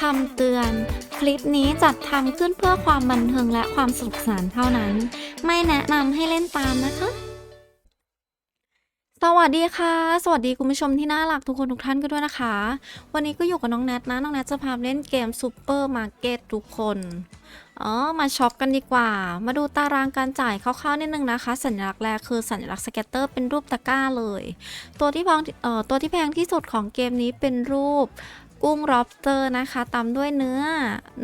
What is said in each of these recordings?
คำเตือน คลิปนี้จัดทำขึ้นเพื่อความบันเทิงและความสนุกสนานเท่านั้น ไม่แนะนำให้เล่นตามนะคะ สวัสดีค่ะ สวัสดีคุณผู้ชมที่น่ารักทุกคนทุกท่านกันด้วยนะคะ วันนี้ก็อยู่กับน้องแนทนะ น้องแนทจะพาเล่นเกมซูเปอร์มาร์เก็ตทุกคนอ๋อมาช็อปกันดีกว่า มาดูตารางการจ่ายคร่าวๆนิดนึงนะคะ สัญลักษณ์แรกคือสัญลักษณ์สเก็ตเตอร์เป็นรูปตะกร้าเลย ตัวที่แพงเอ่อตัวที่แพงที่สุดของเกมนี้เป็นรูป กุ้งร็อบเตอร์นะคะตามด้วยเนื้อ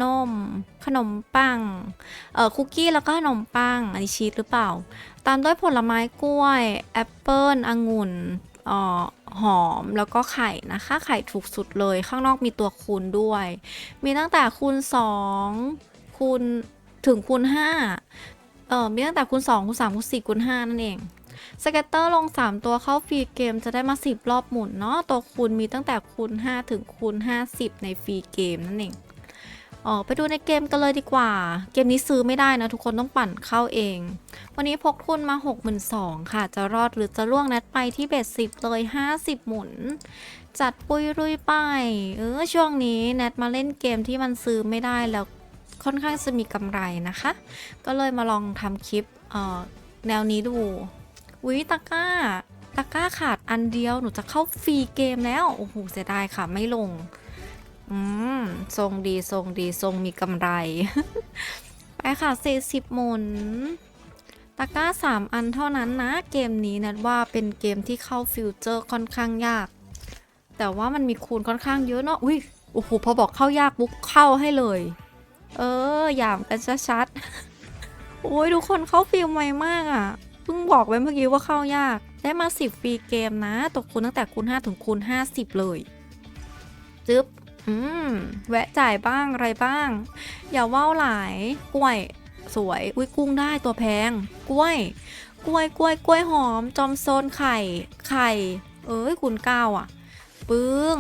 นม ขนมปังเอ่อคุกกี้แล้วก็ขนมปังอันนี้ชีสหรือเปล่า ตามด้วยผลไม้กล้วย แอปเปิลองุ่นอ่อหอมแล้วก็ไข่นะคะ ไข่ถูกสุดเลยข้างนอกมีตัวคูณด้วย มีตั้งแต่คูณ 2คูณถึงคูณ5เอ่อมีตั้งแต่คูณ2คูณ3คูณ4คูณ5นั่นเอง สเก็ตเตอร์ลง 3 ตัวเข้าฟรีเกมจะได้มา 10 รอบหมุนเนาะตัวคูณมีตั้งแต่คูณ 5 ถึงคูณ 50 ในฟรีเกมนั่นเองอ๋อไปดูในเกมกันเลยดีกว่า เกมนี้ซื้อไม่ได้นะ ทุกคนต้องปั่นเข้าเอง วันนี้พกทุนมา 62,000ค่ะ จะรอดหรือจะล่วงแนทไปที่เบ็ดสิบเลย 50 หมุน จัดปุยรุยไป เออ ช่วงนี้แนทมาเล่นเกมที่มันซื้อไม่ได้แล้วค่อนข้างจะมีกำไรนะคะ ก็เลยมาลองทำคลิปเอ่อแนวนี้ดู วิตะก้าตะก้าขาดอันเดียวหนูจะเข้าฟรีเกมแล้ว โอ้โหเสียดายค่ะไม่ลง อืม ทรงดีทรงดีทรงมีกำไร ไปค่ะ40หมุนตะก้า 3 อันเท่านั้นนะ เกมนี้นัดว่าเป็นเกมที่เข้าฟิวเจอร์ค่อนข้างยาก แต่ว่ามันมีคูณค่อนข้างเยอะเนาะอุ้ยโอ้โหพอบอกเข้ายากบุ๊กเข้าให้เลย เออหยามกันชัดๆโอ้ยทุกคนเข้าฟิลใหม่มากอะ่ะ เพิ่งบอกไปเมื่อกี้ว่าเข้ายาก ได้มา 10 ฟรีเกมนะ ตกคูณตั้งแต่คูณ 5 ถึงคูณ 50 เลยจึ๊บ อืม แวะจ่ายบ้างอะไรบ้าง อย่าว่าวหลาย กล้วย สวย อุ้ยกุ้งได้ตัวแพง กล้วย กล้วย กล้วย กล้วยหอม จอมโซนไข่ ไข่ เอ้ยคูณเก้าอะ ปึ้ง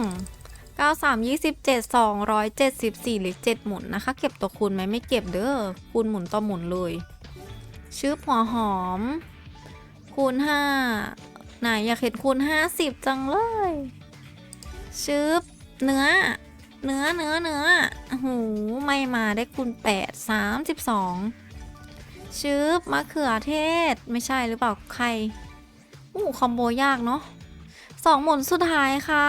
เก้าสามยี่สิบเจ็ดสองร้อยเจ็ดสิบสี่หรือเจ็ดหมุนนะคะ เก็บตัวคูณไหมไม่เก็บเด้อ คูณหมุนต่อหมุนเลย ชื่อหัวหอม คูณห้าไหนอยากเห็นคูณห้าสิบจังเลยชืบเนื้อ เนื้อเนื้อเนื้อโอ้โหไม่มาได้คูณแปดสามสิบสองชืบมะเขือเทศไม่ใช่หรือเปล่าใครอู้คอมโบยากเนาะสองหมุนสุดท้ายค่ะ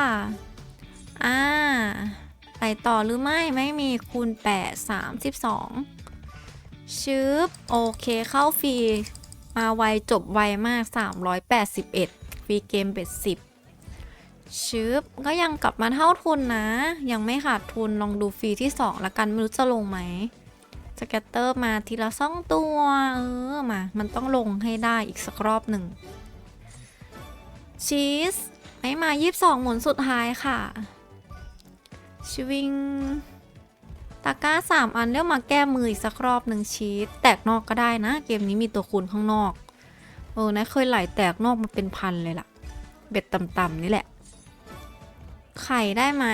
อ่า ไปต่อหรือไม่ไม่มีคูณ 8 32ชืบโอเคเข้าฟรี มาไวจบไวมาก 381 ฟรีเกมเบ็ด10ชืบก็ยังกลับมาเท่าทุนนะ ยังไม่ขาดทุนลองดูฟรีที่ 2 ละกัน ไม่รู้จะลงไหมสแกตเตอร์มาทีละสองตัว เออมา มันต้องลงให้ได้อีกสักรอบหนึ่งชีสไม่มา 22 หมุนสุดท้ายค่ะ ชวิง ตะกร้า3 อันเรียกมาแก้มืออีกสักรอบหนึ่งชีสแตกนอกก็ได้นะ เกมนี้มีตัวคูณข้างนอก เออนะเคยไหลแตกนอกมาเป็นพันเลยล่ะ เบ็ดต่ำๆนี่แหละ ไข่ได้ไหม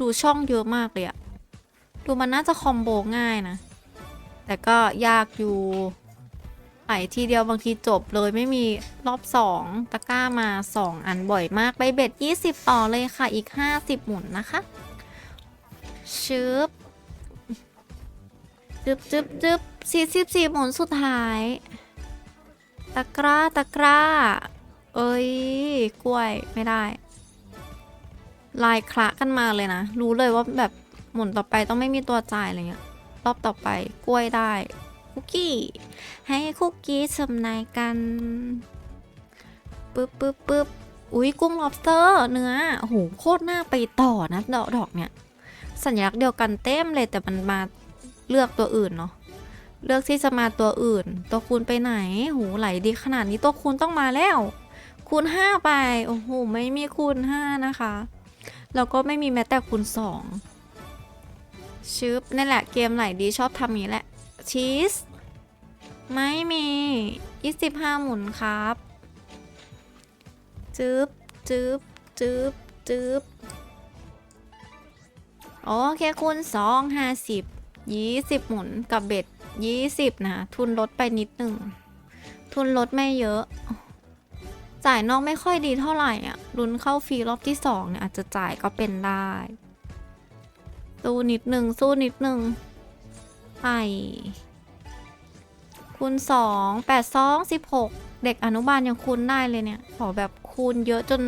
ดูช่องเยอะมากเลยอะดูมันน่าจะคอมโบง่ายนะ แต่ก็ยากอยู่ไอทีเดียวบางทีจบเลยไม่มีรอบ 2 ตะกร้ามา 2 อันบ่อยมากไปเบ็ด 20 ต่อเลยค่ะอีก 50 หมุนนะคะชึบ จึบจึบจึบ44หมุนสุดท้าย ตะกร้าตะกร้า เอ้ย กล้วยไม่ได้ ลายคละกันมาเลยนะ รู้เลยว่าแบบหมุนต่อไปต้องไม่มีตัวจ่ายอะไรเงี้ย รอบต่อไปกล้วยได้ คุกกี้ ให้คุกกี้สำนายกันปึ๊บปึ๊บปึ๊บอุ้ยกุ้ง lobster เนื้อโอ้โหโคตรน่าไปต่อนะดอกดอกเนี่ย สัญลักษณ์เดียวกันเต็มเลยแต่มันมา เลือกตัวอื่นเนาะเลือกที่จะมาตัวอื่น ตัวคูณไปไหนโหไหลดีขนาดนี้ตัวคูณต้องมาแล้ว คูณ 5 ไป โอ้โห ไม่มีคูณ 5 นะคะ แล้วก็ไม่มีแม้แต่คูณ 2 ชึบนั่แหละเกมไหลดีชอบทำนี้แหละ ชีส ไม่มี 25 หมุนครับ จึ๊บจึ๊บจึ๊บจึ๊บโอเคคูณ 2 50 20 หมุนกับเบ็ด 20 นะ ทุนลดไปนิดหนึ่ง ทุนลดไม่เยอะ จ่ายนอกไม่ค่อยดีเท่าไหร่อะลุ้นเข้าฟรีรอบที่ 2 เนี่ย อาจจะจ่ายก็เป็นได้ สู้นิดหนึ่งสู้นิดหนึ่งไปคูณสองแปดสองสิบหกเด็กอนุบาลยังคูณได้เลยเนี่ย ขอแบบคูณเยอะจน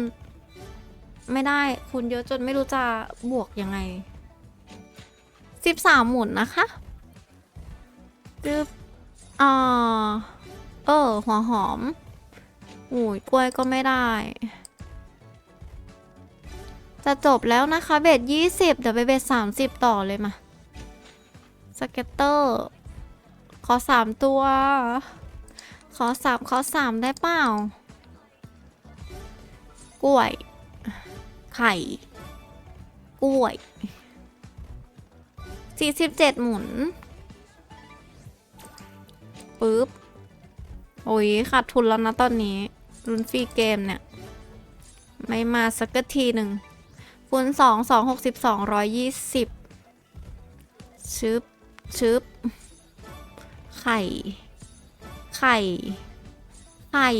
ไม่ได้คูณเยอะจนไม่รู้จะบวกยังไง สิบสามหมุนนะคะจึบอ่าเออ หัวหอมอุ้ยกล้วยก็ไม่ได้ จะจบแล้วนะคะ เบ็ดยี่สิบเดี๋ยวไปเบ็ดสามสิบต่อเลยมา สเก็ตเตอร์ ขอสามตัว ขอสามขอสามได้เปล่ากล้วย ไข่ กล้วย สี่สิบเจ็ดหมุนปึ๊บ โอ้ยขาดทุนแล้วนะตอนนี้ รุนฟรีเกมเนี่ย ไม่มาสักทีหนึ่งคูณสองสองหกสิบสองร้อยยี่สิบชึบชึบไข่ ไข่ ไข่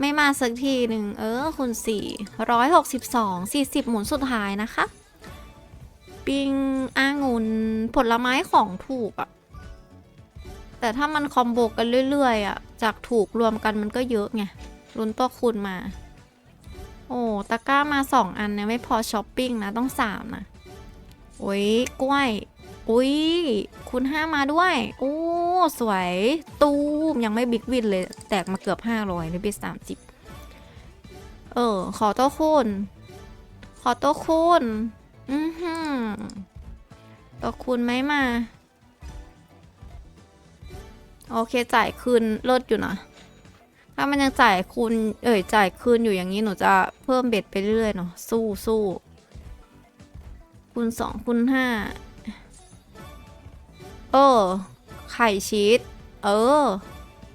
ไม่มาสักทีหนึ่ง เออคูณสี่ร้อยหกสิบสองสี่สิบหมุนสุดท้ายนะคะ ปิ้งอางุนผลไม้ของถูกอะแต่ถ้ามันคอมโบกันเรื่อยๆอะจากถูกรวมกันมันก็เยอะไงลุ้นตัวคูณมา โอ้ตะกร้ามาสองอันเนี่ยไม่พอช้อปปิ้งนะต้องสามนะโอ้ยกล้วยอุ้ยคุณห้ามาด้วย โอ้ สวย ตูม ยังไม่บิ๊กวินเลย แตกมาเกือบห้าร้อยในบิสสามสิบเออ ขอโต้คูณขอโต้คูณ อือหือตัวคูณไหมมา โอเคจ่ายคืนลดอยู่นะ ถ้ามันยังจ่ายคูณเอ่ยจ่ายคืนอยู่อย่างนี้หนูจะเพิ่มเบ็ดไปเรื่อยๆเนาะสู้สู้คูณสองคูณห้าเออ ไข่ชีสเออ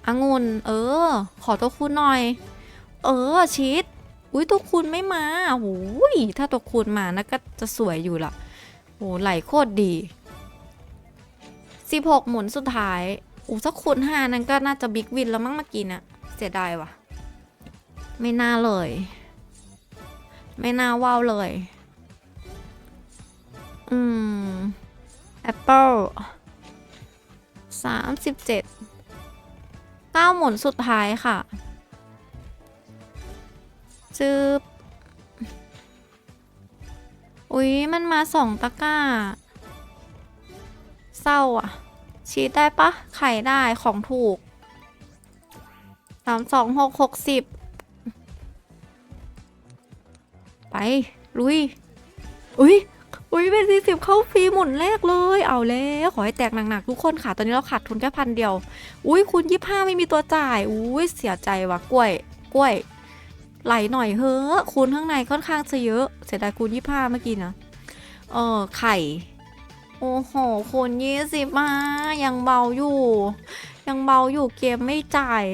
องุ่นเออ ขอตัวคูณหน่อย เออชีส อุ้ยตัวคูณไม่มาโอ้ยถ้าตัวคูณมานะก็จะสวยอยู่ละโอ้ไหลโคตรดี 16 หมุนสุดท้ายอู้สักคูณห้านั้นก็น่าจะบิ๊กวินแล้วมั้งเมื่อกี้นะเสียดายว่ะ ไม่น่าเลย ไม่น่าว้าวเลย อืมแอปเปิลสามสิบเจ็ดเก้าหมุนสุดท้ายค่ะ จืบอุ๊ย มันมาสองตะกร้า เศร้าอะ ชีได้ปะ ไข่ได้ของถูกสามสองหกหกสิบไป ลุย อุ้ยอุ้ยเป็นสี่สิบเข้าฟรีหมุนแรกเลย เอาแล้ว ขอให้แตกหนักๆทุกคนค่ะ ตอนนี้เราขาดทุนแค่พันเดียว อุ้ยคูณยี่ห้าไม่มีตัวจ่าย อุ้ยเสียใจว่ะกล้วย กล้วย ไหลหน่อยเฮ้อคูณข้างในค่อนข้างจะเยอะ เสียดายคูณยี่ห้าเมื่อกี้นะเออไข่ โอ้โหคูณยี่สิบมายังเบาอยู่ ยังเบาอยู่เกมไม่จ่าย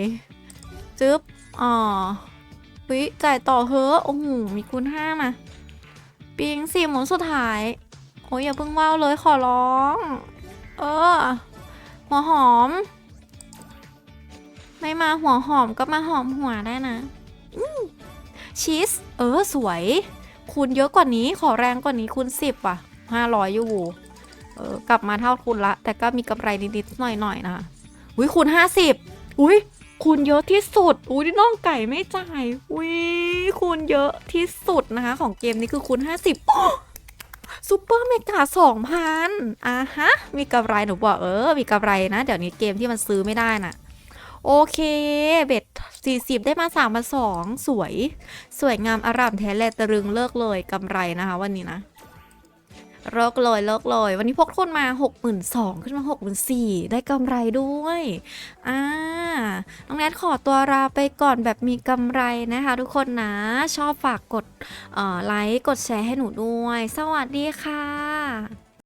จึ๊บอ่าวิจ่ายต่อเฮ้อโอ้โหมีคูณห้ามาปิงสี่หมุนสุดท้ายโอ้ยอย่าเพิ่งว่าวเลยขอร้อง เออ หัวหอม ไม่มาหัวหอมก็มาหอมหัวได้นะ ชีส เออสวย คูณเยอะกว่านี้ขอแรงกว่านี้คูณสิบอะห้าร้อยอยู่เออกลับมาเท่าทุนละ แต่ก็มีกำไรนิดๆหน่อยๆนะคะอุ้ยคูณห้าสิบอุ้ยคูณเยอะที่สุด อุ้ยน้องไก่ไม่จ่ายอุ้ยคูณเยอะที่สุดนะคะ ของเกมนี้คือคูณห้าสิบซูเปอร์เมกาสองพันอะฮะ มีกำไรหนูบอกเออ มีกำไรนะ เดี๋ยวนี้เกมที่มันซื้อไม่ได้น่ะ โอเค เบ็ด40 ได้มา3มา2สวย สวยงามอร่ามแท้แลตะรึงเลิกเลยกำไรนะคะ วันนี้นะเลิกเลยเลิกเลยวันนี้พกทุนมา 62,000ขึ้นมา6 4 0 0ได้กำไรด้วยอ่าน้องแนทขอตัวลาไปก่อนแบบมีกำไรนะคะ ทุกคนนะ ชอบฝากกดไลค์กดแชร์ให้หนูด้วย สวัสดีค่ะ